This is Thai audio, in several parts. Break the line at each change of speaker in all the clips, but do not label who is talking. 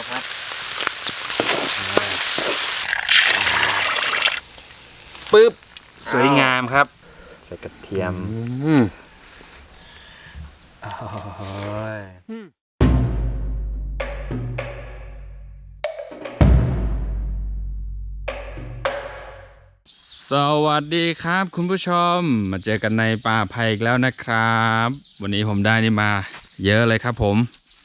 าวผัด
ปึ๊บสวยงามครับ ใส่กระเทียม
อืม
โอ้ยสวัสดีครับคุณผู้ชมมาเจอกันในป่าไผ่อีกแล้วนะครับ วันนี้ผมได้นี่มา เยอะเลยครับผม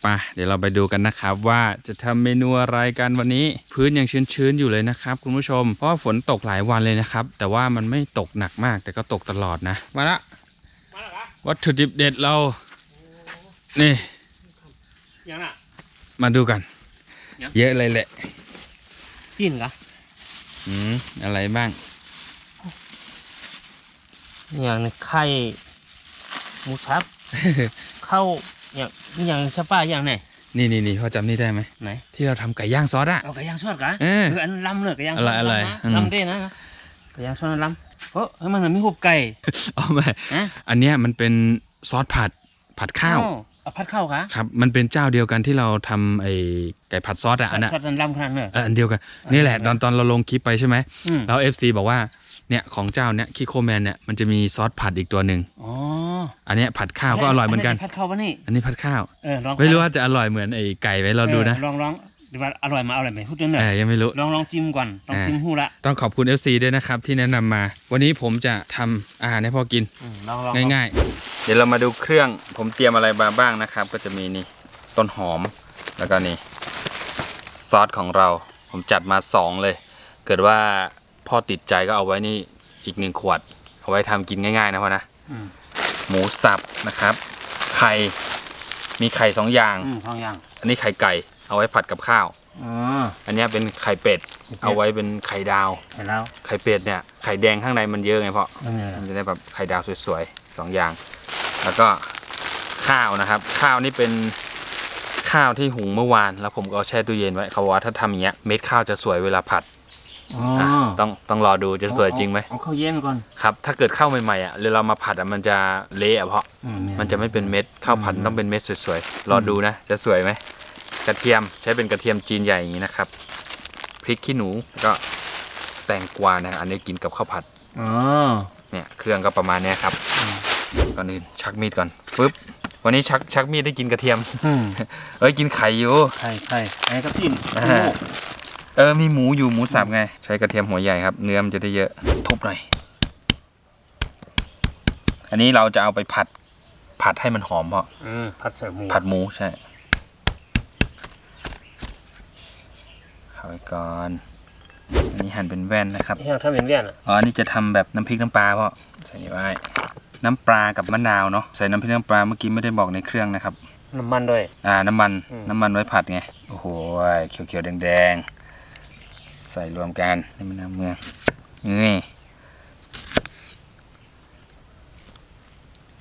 ไปเดี๋ยวเราไปดูกันนะครับว่าจะทำเมนูอะไรกันวันนี้ พื้นยังชื้นๆอยู่เลยนะครับคุณผู้ชม เพราะว่าฝนตกหลายวันเลยนะครับ แต่ว่ามันไม่ตกหนักมาก แต่ก็ตกตลอดนะ มาละ
มาแล้วคะ
วัตถุดิบเด็ดเรานี่
ยังน่ะ
มาดูกัน
ยัง
เยอะเลยแหละ
กินกะ
อืมอะไรบ้าง
อย่างไข่หมูสับข้าว อย่างอย่างชะป้าอย่างไหน
นี่นี่นี่พอจำนี่ได้ไหม
ไหน
ที่เราทำไก่ย่างซอสอะ
เอาไก่ย่างทอดกะ
เออ
เอออันลำเลยไก่ย่าง
อร่อยอร่อย
ลำนะ
อืม
ลำเด้นะไก่ย่างทอดลำเพราะเฮ้ยมันเหมือนมีหุบไก่
เอามา
ฮะ
อันเนี้ยมันเป็นซอสผัดผัดข้าว
อ้เอาพัดข้าวกะ
ครับมันเป็นเจ้าเดียวกันที่เราทำไอ้ไก่ผัดซอสอะอันน่ะ
ทอดลำขนาดเนอะ
เอออันเดียวกันนี่แหละตอนตอนเราลงคลิปไปใช่ไหม
อืม
แล้วเอฟซีบอกว่า เนี่ยของเจ้าเนี่ยคิโคแมนเนี่ยมันจะมีซอสผัดอีกตัวหนึ่ง
อ๋อ
อันเนี้ยผัดข้าวก็อร่อยเหมือนกัน
พัดข้าวปะนี่
อันนี้ผัดข้าว
เออลอง
ไม่รู้ว่าจะอร่อยเหมือนไอ้ไก่ไหมเราดูนะ
ออลองลองดูว่าอร่อยมาอร่อยไหมพูดด้วยเน
เอ
อะ
อยังไม่รู้
ลองลองจิ้มก่อนลอง
อ่า
จิ้มหูละ
ต้องขอบคุณ FC ด้วยนะครับที่แนะนำมา วันนี้ผมจะทำอาหารให้พ่อกิน
อืมลองลอง
ง่ายๆ เดี๋ยวเรามาดูเครื่องผมเตรียมอะไรมาบ้างนะครับ ก็จะมีนี่ต้นหอมแล้วก็นี่ซอสของเรา ผมจัดมาสองเลย เกิดว่า พ่อติดใจก็เอาไว้นี่อีกหนึ่งขวด เอาไว้ทำกินง่ายๆนะพ่อนะ
อืม
หมูสับนะครับ ไข่มีไข่สองอย่าง
อืมทองอย่าง
อันนี้ไข่ไก่ เอาไว้ผัดกับข้าว
อ๋อ
อันเนี้ยเป็นไข่เป็ด เอาไว้เป็นไข่ดาว
เห็นแล้ว
ไข่เป็ดเนี่ย ไข่แดงข้างในมันเยอะไงพ่อ
ไม่มีอะไร
มันจะได้แบบไข่ดาวสวยๆสองอย่าง แล้วก็ข้าวนะครับ ข้าวนี่เป็นข้าวที่หุงเมื่อวาน แล้วผมก็เอาแช่ตู้เย็นไว้เขาบอกว่าถ้าทำอย่างเงี้ยเม็ดข้าวจะสวยเวลาผัด
อ๋อะ
ต้องต้องรอดูจะสวยจริงไหม
เอาเข้าเย็นก่อน
ครับ ถ้าเกิดข้าวใหม่ๆอะเวลาเรามาผัดอะมันจะเละอะเพราะ
อื
มันจะไม่เป็นเม็ดข้าวผัดต้องเป็นเม็ดสวยๆรอดูนะ จะสวยไหมกระเทียมใช้เป็นกระเทียมจีนใหญ่อย่างนี้นะครับพริกขี้หนูแล้วก็แตงกวานะอันนี้กินกับข้าวผัด
อ๋อ
เนี่ยเครื่องก็ประมาณเนี้ยครับ
อืม
ก่อนอื่นชักมีดก่อนปึ๊บวันนี้ชักชักมีดได้กินกระเทียม
อืม
เอ้ยกินไข่อยู่
ไข่ไข่ไข่กับกิน
อ่า เออมีหมูอยู่หมูสับไง ใช้กระเทียมหัวใหญ่ครับ เนื้อมันจะได้เยอะทุบหน่อย อันนี้เราจะเอาไปผัด ผัดให้มันหอมเพราะ
อืมผัดใส่หมู
ผัดหมูใช่เอาไว้ก่อนอันนี้หั่นเป็นแว่นนะครับ
ที่เราทำเป็นเวียนอะ
อ๋ออันนี่จะทำแบบน้ำพริกน้ำปลาเพราะใส่นี่ไว้น้ำปลากับมะนาวเนาะใส่น้ำพริกน้ำปลาเมื่อกี้ไม่ได้บอกในเครื่องนะครับ
น้ำมันด้วย
อ่าน้ำมัน
อืม
น้ำมันไว้ผัดไงโอ้โหเขียวๆแดงๆ ใส่รวมกันในมะนาวเมืองนี่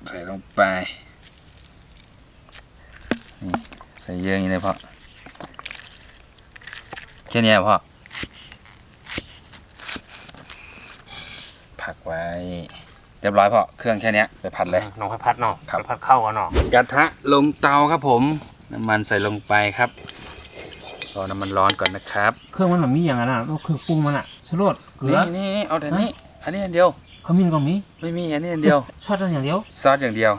ใส่ลงไปนี่ใส่เยอะอย่างนี้เลยพ่อแค่เนี้ยพ่อผักไว้เรียบร้อยพ่อเครื่องแค่เนี้ยไปผัดเลย
น้องไปผัดเนาะ
ครับ
ไปผัดข้าวกันเนาะ
กระทะลงเตาครับผมน้ำมันใส่ลงไปครับ รอน้ำมันร้อนก่อนนะครับ
เครื่องมันแบบมีอย่างนั้นอะก็คือปรุงมันอะสลดเกลือ
นี่นี่เอาแต่นี้อันนี้อันเดียว
ขมิ้นก็มี
ไม่มีอันนี้อันเดียว
ชอดอย่างเดียว
ซอสอย่างเดียว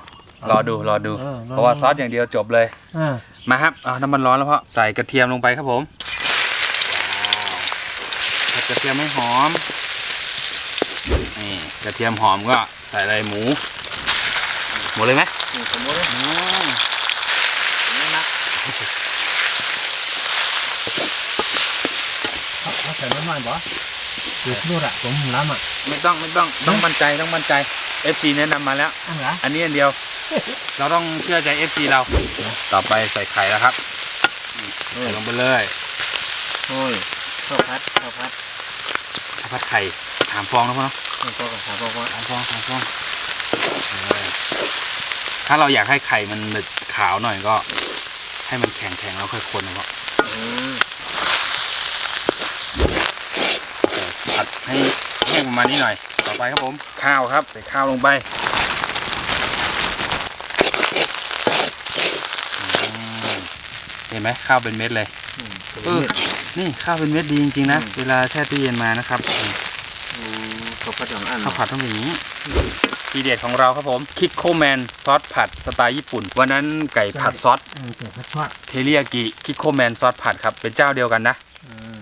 รอดูรอดู
เออรอดู
เพราะว่าซอสอย่างเดียวจบเลย
อ่า
มาครับเอาน้ำมันร้อนแล้วพ่อใส่กระเทียมลงไปครับผมว้าวผัดกระเทียมให้หอมนี่กระเทียมหอมก็ใส่อะไรหมูหมดเลยไหม
สมมติ
อืม
เขา ใส่น้ำมันบ่หรือสลดอะผมล้ำอะ
ไม่ต้องไม่ต้องต้องมั่นใจต้องมั่นใจ FC แนะนำมาแล้ว
อันละ
อันนี้อันเดียว เราต้องเชื่อใจ FC เรา ต่อไปใส่ไข่แล้วครับใส่ลงไปเลย
โอ้ยข้าวผัดข้าวผัด
ข้าวผัดไข่สามฟองนะพ่อเนาะ
นี่ก็กับถามบอกว่า
สามฟองสามฟองเออถ้าเราอยากให้ไข่มันหนึบขาวหน่อยก็ ให้มันแข็งแข็งๆแล้วค่อยคนนะพ่อ
อืม
ผัด ให้แห้งประมาณนี้หน่อย ต่อไปครับผม ข้าวครับ ใส่ข้าวลงไปอืมเห็นไหมข้าวเป็นเม็ดเลย
อืม
เออนี่ข้าวเป็นเม็ดดีจริงๆนะ เวลาแช่ตู้เย็นมานะครับ
เขาผัดสองอัน
ข้าวผัดต้องเป็นอย่างนี้ทีเด็ดของเราครับผม คิดโคแมนซอสผัดสไตล์ญี่ปุ่น วันนั้นไก่ผัดซอส
อืมเจ็บผัดชวด
เทเรียากิคิดโคแมนซอสผัดครับ เป็นเจ้าเดียวกันนะ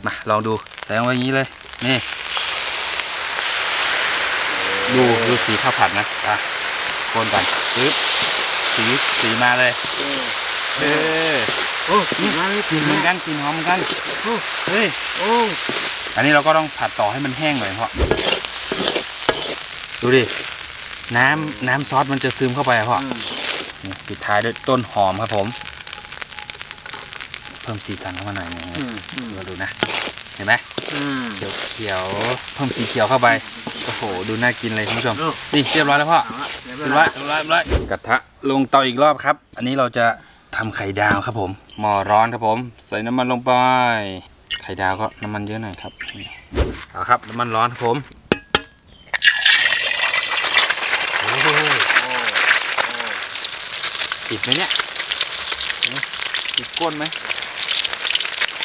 มาลองดูใส่ลงไปอย่างนี้เลย นี่ ดูดูสีข้าวผัดนะอะคนกันปึ๊บสีสีมาเลย เออ
โอ้กินมาเลยกิ
กิ
น
นเหมือน
กั
กันนกินหอมเหมือนกัน
โอ้
เฮ้ย
โอ้
อันนี้เราก็ต้องผัดต่อให้มันแห้งหน่อยเพราะดูดิน้ำน้ำซอสมันจะซึมเข้าไปอะพ่อนี่ปิดท้ายด้วยต้นหอมครับผม เพิ่มสีสันเข้ามาหน่อยหนึง
อืมอืม
เราดูนะ เห็นไหม
อืม
เขียวเขียวเพิ่มสีเขียวเข้าไป โอ้โห ดูน่ากินเลยคุณผู้ชม
โอ้
นี่เรียบร้อยแล้วพ่อ
เอาละเรียบ
เรียบ
ร้
ร้
อ
อยยเรียบร้อยเรียบร้อยกระทะลงเตาอีกรอบครับ อันนี้เราจะทำไข่ดาวครับผมหม้อร้อนครับผม ใส่น้ำมันลงไป ไข่ดาวก็น้ำมันเยอะหน่อยครับนี่เอาครับน้ำมันร้อนครับผมโอ้โหติดไหมเนี่ยติดก้นไหม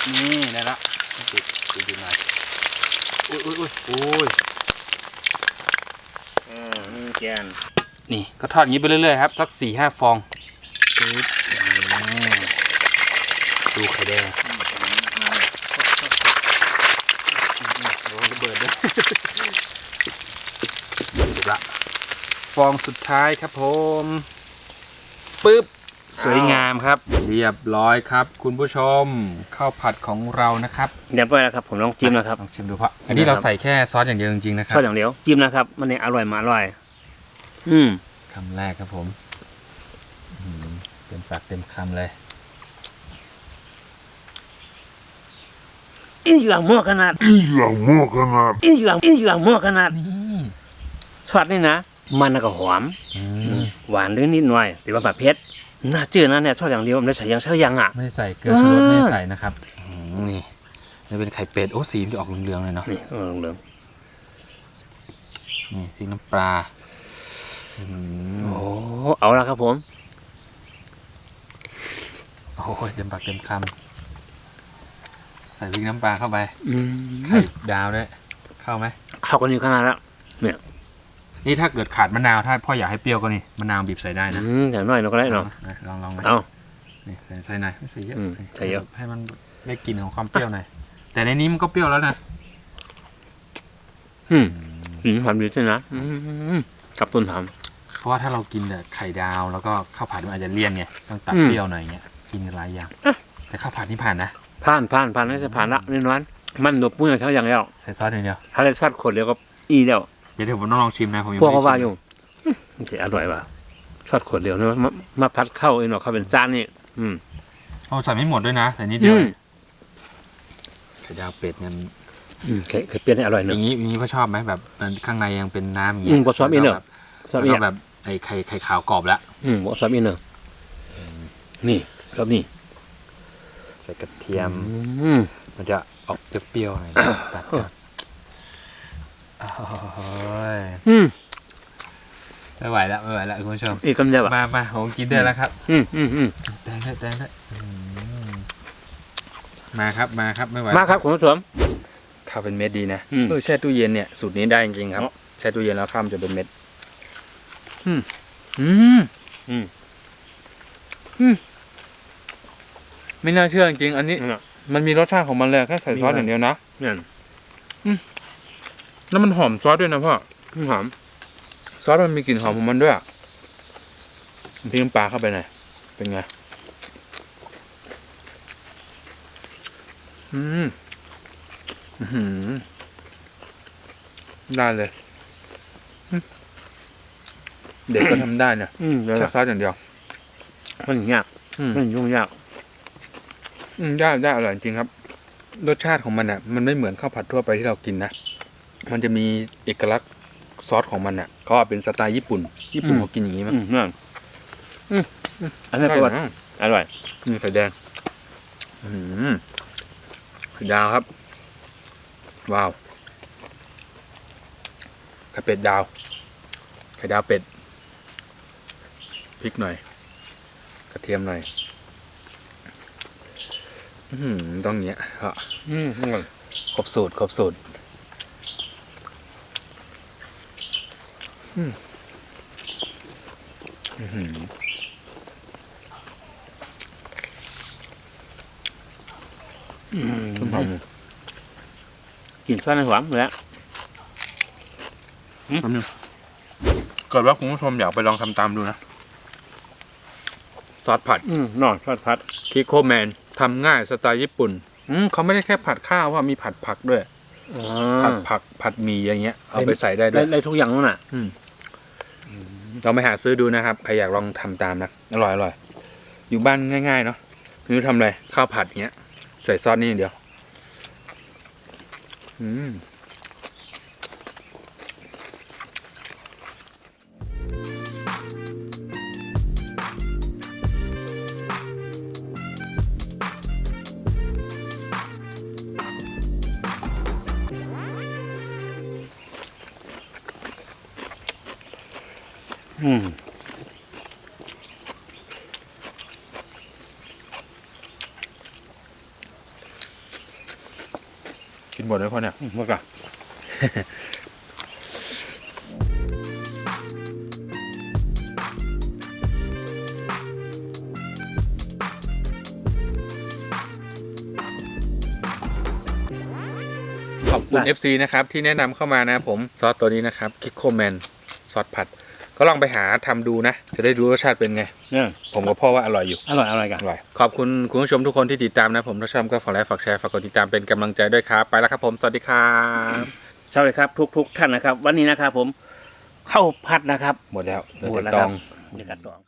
นี่ได้ละติดติดอยู่หน่อยอุ้ยอุ้ยอุ้ยอุ้ย
อืมนี่แกน
นี่ก็ทอดอย่างนี้ไปเรื่อยๆครับ สักสี่ห้าฟองปึ๊บอืมดูไข่แดงโดนระเบิดด้วยสุดละ ฟองสุดท้ายครับผมปึ๊บ สวยงามครับ เรียบร้อยครับ คุณผู้ชมข้าวผัดของเรานะครับ
เรียบร้อยแล้วครับผมลองจิ้มนะครับ
ลองชิมดูเพราะอันนี้เราใส่แค่ซอสอย่างเดียวจริงๆนะครั
ท
บ
อดอย่างเดียวจิ้มนะครับ มันเนี่ยอร่อยมาอร่อย อืม
คำแรกครับผมอื้อหือเต็มปากเต็มคำเลย
อีหลังหม้อขนาด
Illa muokana.
อีหลังอีหลังหม้อขนาด
นี่
ทอดนี่นะ มันก็หอม
อืม
หวานด้วยนิดหน่อยแต่ว่าแบบเผ็ด น่าเจือนะเนี่ยทอดอย่างเดียวมันได้ใส่ยังใช่ยังอะ
ไม่ได้ใส่เกลือชูรสไม่ได้ใส่นะครับอืมนี่นี่เป็นไข่เป็ดโอ้สีมันจะออกเหลืองๆเลยเนาะ
นี่เออเหลือง
นี่พริกน้ำปลาอืม
โอ้เอาละครับผม
โอ้ยเต็มปากเต็มคำใส่พริกน้ำปลาเข้าไป
อืม
ไข่ดาวด้วยเข้าไหม
เข้ากันอยู่ขนาดแล้ว
นี่ ถ้าเกิดขาดมะนาวถ้าพ่ออยากให้เปรี้ยวก็นี่มะนาวบีบใส่ได้นะ
อืมแต่น้อยเราก็ได้เนาะ
อะลองลองไหม
เอา
นี่ใส่ใส่หน่อยไม่ใส่เยอะ
อืมใส่เยอะ
ให้มันได้กลิ่นของความเปรี้ยวหน่อยแต่ในนี้มันก็เปรี้ยวแล้วนะ
อืมอืมหอมดีด้วยนะอืมกับต้นหอม
เพราะว่าถ้าเรากินแต่ไข่ดาวแล้วก็ข้าวผัดมันอาจจะเลี่ยนไงต้องตัด
อืม
เปรี้ยวหน่อยเงี้ยกินหลายอย่าง
อะ
แต่ข้าวผัดนี่ผ่านนะ
ผ่านผ่านผ่านไม่ใช่ผ่านละนี่น้อยมันดบมือเท่าอย่างเดียว
ใส่ซอสอย่างเดียว
ถ้าได้ทอดขดเดียวก็อีเดียว
เดี๋ยวเดี๋ยวผมต้องลองชิมนะผมยัง
พวก
ไม่
เขา
ได้
ว่า
ชิม
อยู่อืมมันจะอร่อยว่ะทอดขดเดียวนะมามาพัดเข้าเองเนาะเขาเป็นจานนี่อืม
โอ้ใส่ไม่หมดด้วยนะใส่นิดเดี
อื
ยว
ม
ไข่ดาวเป็ดเนี่ย
อืมเคยเคยเปลี่ยนให้อร่อย
อ
เนอะ
ย่างนี้อย่างนี้พ่อชอบไหมแบบมันข้างในยังเป็นน้ำอย่าง
อื
เงี้
ม
ย
ก็ชอบอีกเนอะ
แล้ว
ชอบ
ก็
อี
แบบ
ก
แล้วก็แบบไอ้ไข่ไข่ขาวกรอบแล้ว
อืมบอกชอบอีกเนอะนี่ชอบนี่
ใส่กระเทียม
อืม
มันจะออกเปรี้ยวๆหน่อยตัดกับ โอ้ย
อืม
ไม่ไหวแล้วไม่ไหวแล้วคุณผู้ชม
อีกคำเดียวอะ
มามาผมกินได้แล้วครับ
อืมอืมอืม
แตงได้แตงได้อืมมาครับมาครับไม่ไหว
มาครับคุณผู้ชม
ข้าวเป็นเม็ดดีนะ
อืม
เออแช่ตู้เย็นเนี่ยสูตรนี้ได้จริงๆครับ
เนอะ
แช่ตู้เย็นแล้วข้าวมันจะเป็นเม็ด
อืม
อืม
อืม
ไม่น่าเชื่อจริงๆอันนี้
นั่นน่ะ
มันมีรสชาติของมันเลยแค่ใส่ซอส
มี
อย่างเดียวนะ
เนี่ย
แล้วมันหอมซอสด้วยนะพ่อ
หอม
ซอสมันมีกลิ่นหอมของมันด้วยอะพริกน้ำปลาเข้าไปหน่อยเป็นไง อืมอื้อหือได้เลยอืมเด็กก็ทำได้เนี่ย
อืมเดี๋ยว
แค่
นะ
ซอสอย่างเดียว
มันยาก
อืม
มันยุ่งยาก
อืมได้ได้อร่อยจริงครับ รสชาติของมันอะ มันไม่เหมือนข้าวผัดทั่วไปที่เรากินนะ มันจะมีเอกลักษณ์ซอสของมันอะเขาเอาเป็นสไตล์ญี่ปุ่น ญี่ปุ่นเขากินอย่างนี้มั้ย
อืมนั่นอืมอันนี้ก็ว่า
ได้นะ
อร่อย
นี่ไข่แดงอืมไข่ดาวครับ ว้าวไข่เป็ดดาวไข่ดาวเป็ดพริกหน่อย กระเทียมหน่อยอื้อหือต้องอย่างเงี้ยเหรอ
อืมอร่อย
ครบสูตรครบสูตร อืมอื้อหือ
อืม
ต้นหอม
กินซอสในหวานเลยอะ
เกิดว่าคุณผู้ชมอยากไปลองทำตามดูนะซอสผัด
อืมนอนทอดพัด
คิโคแมนทำง่ายสไตล์ญี่ปุ่น อืมเขาไม่ได้แค่ผัดข้าวว่ามีผัดผักด้วย
อ่
ผัาดผักผัดหมี่อย่างเงี้ยเอาไปใส่ได้ด้
ได้
วย
ได้ทุกอย่างนั่นน่ะ
อืม เราไปหาซื้อดูนะครับใครอยากลองทำตามนะอร่อยอร่อยอยู่บ้านง่ายๆเนาะนี่ทำอะไรข้าวผัดเงี้ย ใส่ซอสนี่อย่างเดียว อืม
อืม
กินหมดไหมพ่อเนี่ย
หมดก่อน
ขอบคุณ FC นะครับ ที่แนะนำเข้ามานะครับผม ซอสตัวนี้นะครับ คิโคแมน ซอสผัด ก็ลองไปหาทำดูนะ จะได้รู้รสชาติเป็นไง
เนี่ย
ผมกับพ่อว่าอร่อยอยู่
อร่อยอร่อยกัน
อร่อย ขอบคุณคุณผู้ชมทุกคนที่ติดตามนะ ผมถ้าชอบก็ฝากไลค์ฝากแชร์ฝากกดติดตามเป็นกำลังใจด้วยครับ ไปแล้วครับผม สวัสดีครับ
สวัสดีครับ ทุกทุกๆท่านนะครับ วันนี้นะครับผมข้าวผัดนะครับ
หมดแล้วเหลือ
หมด
แต่
แล้ว
ต
ครั
อบง
เดี๋ยวกัดตอง